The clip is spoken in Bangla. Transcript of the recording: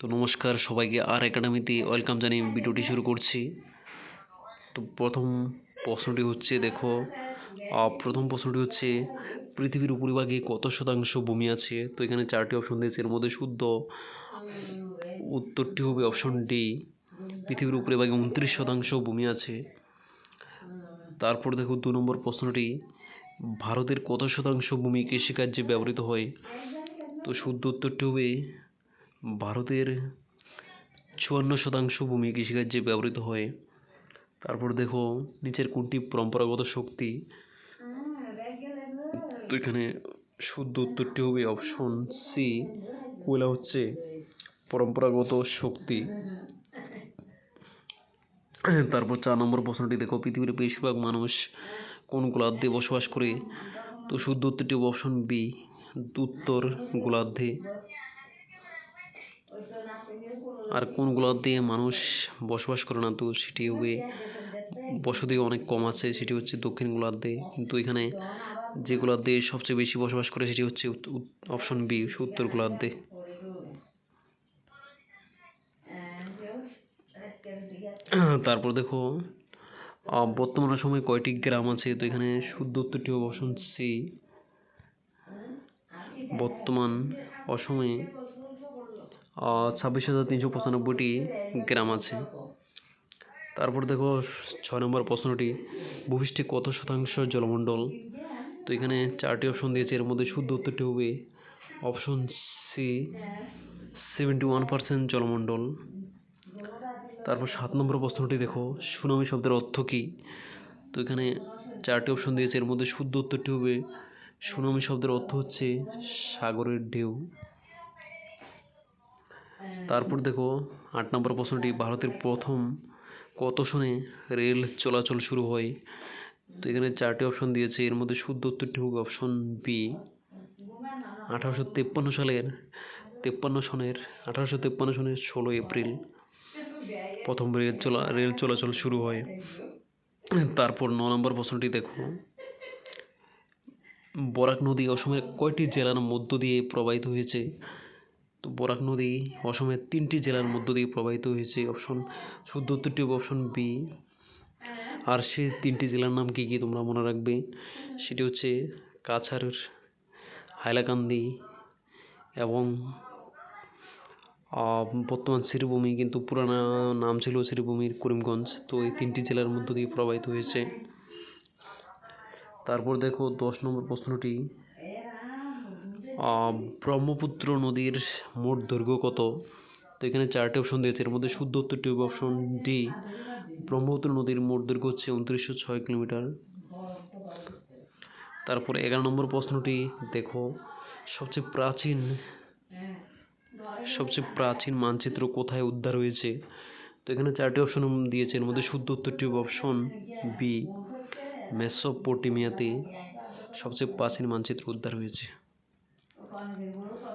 তো নমস্কার সবাইকে, আর একাডেমিতে ওয়েলকাম জানিয়ে ভিডিওটি শুরু করছি। তো প্রথম প্রশ্নটি হচ্ছে, দেখো প্রথম প্রশ্নটি হচ্ছে, পৃথিবীর উপরিভাগে কত শতাংশ ভূমি আছে? তো এখানে চারটি অপশন দিয়েছে, এর মধ্যে শুদ্ধ। উত্তরটি হবে অপশন ডি পৃথিবীর উপরিভাগে উনত্রিশ শতাংশ ভূমি আছে। তারপর দেখো, দু নম্বর প্রশ্নটি, ভারতের কত শতাংশ ভূমি কৃষিকার্যে ব্যবহৃত হয়? তো শুদ্ধ উত্তরটি হবে ভারতের চুয়ান্ন শতাংশ ভূমি কৃষিকার্যে ব্যবহৃত হয়। তারপর দেখো, নিচের কোনটি পরম্পরাগত শক্তি? তো এখানে শুদ্ধ উত্তরটি হবে অপশন সি কয়লা হচ্ছে পরম্পরাগত শক্তি। তারপর চার নম্বর প্রশ্নটি, দেখো, পৃথিবীর বেশিরভাগ মানুষ কোন গোলার্ধে বসবাস করে? তো শুদ্ধ উত্তরটি অপশন বি উত্তর গোলার্ধে। আর কোন গোলার্ধে মানুষ বসবাস করে না, তো সেটি হবে বসতি অনেক কম আছে, সেটি হচ্ছে দক্ষিণ গোলার্ধে। কিন্তু এখানে যে গোলার্ধে সবচেয়ে বেশি বসবাস করে, সেটি হচ্ছে অপশন বি উত্তর গোলার্ধে। তারপর দেখো বর্তমান সময়ে কয়টি গ্রাম আছে? তো এখানে শুদ্ধ উত্তরটি অপশন সি বর্তমান অসময়ে ছাব্বিশ হাজার তিনশো পঁচানব্বইটি গ্রাম আছে। তারপর দেখো ছয় নম্বর প্রশ্নটি, ভূপৃষ্ঠে কত শতাংশ জলমণ্ডল? তো এখানে চারটি অপশন দিয়েছে, এর মধ্যে শুদ্ধ উত্তরটি হবে option C seventy one percent জলমণ্ডল। তারপর সাত নম্বর প্রশ্নটি দেখো, সুনামি শব্দের অর্থ কী? তো এখানে চারটি অপশন দিয়েছে, এর মধ্যে শুদ্ধ উত্তরটি হবে, সুনামি শব্দের অর্থ হচ্ছে সাগরের ঢেউ। তারপর দেখো আট নম্বর প্রশ্নটি, ভারতের প্রথম কত সনে রেল চলাচল শুরু হয়? তো এখানে চারটি অপশন দিয়েছে, এর মধ্যে শুদ্ধ উত্তরটি হবে অপশন বি আঠারোশো তেপ্পান্ন সালের, তেপ্পান্ন সনের, আঠারোশো তেপ্পান্ন সনের ষোলো এপ্রিল প্রথম রেল চলা, রেল চলাচল শুরু হয়। তারপর ন নম্বর প্রশ্নটি দেখো। বরাক নদী অসমের কয়টি জেলার মধ্য দিয়ে প্রবাহিত হয়েছে? তো বরাক নদী, অসমের তিনটি জেলার মধ্য দিয়ে প্রবাহিত হয়েছে অপশন শুদ্ধ উত্তরটি হবে অপশন বি আর সে তিনটি জেলার নাম কি কি তোমরা মনে রাখবে? সেটি হচ্ছে কাছাড় হাইলাকান্দি এবং বর্তমান শ্রীভূমি কিন্তু পুরানো নাম ছিল শ্রীভূমির করিমগঞ্জ। তো এই তিনটি জেলার মধ্য দিয়ে প্রবাহিত হয়েছে। তারপর দেখো দশ নম্বর প্রশ্নটি। ব্রহ্মপুত্র নদীর মোট দৈর্ঘ্য কত? তো এখানে চারটি অপশন দিয়েছে। এর মধ্যে শুদ্ধ উত্তরটি হবে অপশন ডি ব্রহ্মপুত্র নদীর মোট দৈর্ঘ্য হচ্ছে উনত্রিশশো ছয় কিলোমিটার। তারপর এগারো নম্বর প্রশ্নটি দেখো। সবচেয়ে প্রাচীন সবচেয়ে প্রাচীন মানচিত্র কোথায় উদ্ধার হয়েছে? তো এখানে চারটি অপশন দিয়েছে। এর মধ্যে শুদ্ধ উত্তরটি অপশন বি মেসোপটেমিয়াতে সবচেয়ে প্রাচীন মানচিত্র উদ্ধার হয়েছে। Bài về với.